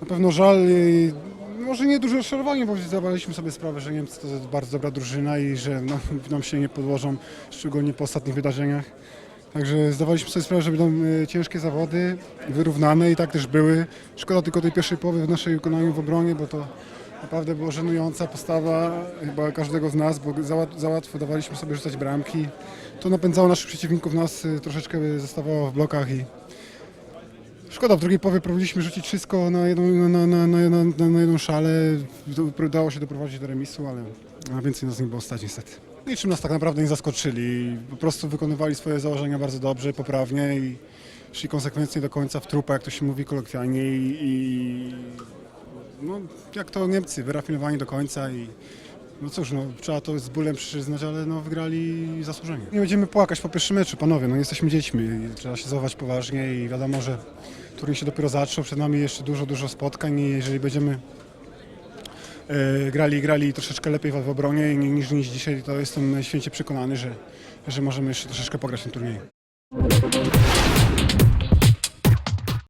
Na pewno żal, i może nie duże rozczarowanie, bo zdawaliśmy sobie sprawę, że Niemcy to bardzo dobra drużyna i że nam, nam się nie podłożą, szczególnie po ostatnich wydarzeniach. Także zdawaliśmy sobie sprawę, że będą e, ciężkie zawody, wyrównane i tak też były. Szkoda tylko tej pierwszej połowy w naszej wykonaniu w obronie, bo to naprawdę była żenująca postawa chyba każdego z nas, bo za, za łatwo dawaliśmy sobie rzucać bramki. To napędzało naszych przeciwników, nas e, troszeczkę zostawało w blokach i Szkoda, w drugiej połowie próbowaliśmy rzucić wszystko na jedną, na, na, na, na, na, na jedną szalę. Udało się doprowadzić do remisu, ale a więcej nas nie było stać niestety. Niczym nas tak naprawdę nie zaskoczyli. Po prostu wykonywali swoje założenia bardzo dobrze, poprawnie i szli konsekwencje do końca w trupę, jak to się mówi kolokwialnie i, i no, jak to Niemcy, wyrafinowani do końca i no cóż, no, trzeba to z bólem przyznać, ale no, wygrali zasłużenie. Nie będziemy płakać po pierwszym meczu, panowie, no jesteśmy dziećmi trzeba się zachować poważnie i wiadomo, że turniej się dopiero zaczął, przed nami jeszcze dużo, dużo spotkań i jeżeli będziemy e, grali, grali troszeczkę lepiej w, w obronie niż, niż dzisiaj, to jestem święcie przekonany, że, że możemy jeszcze troszeczkę pograć w tym turnieju.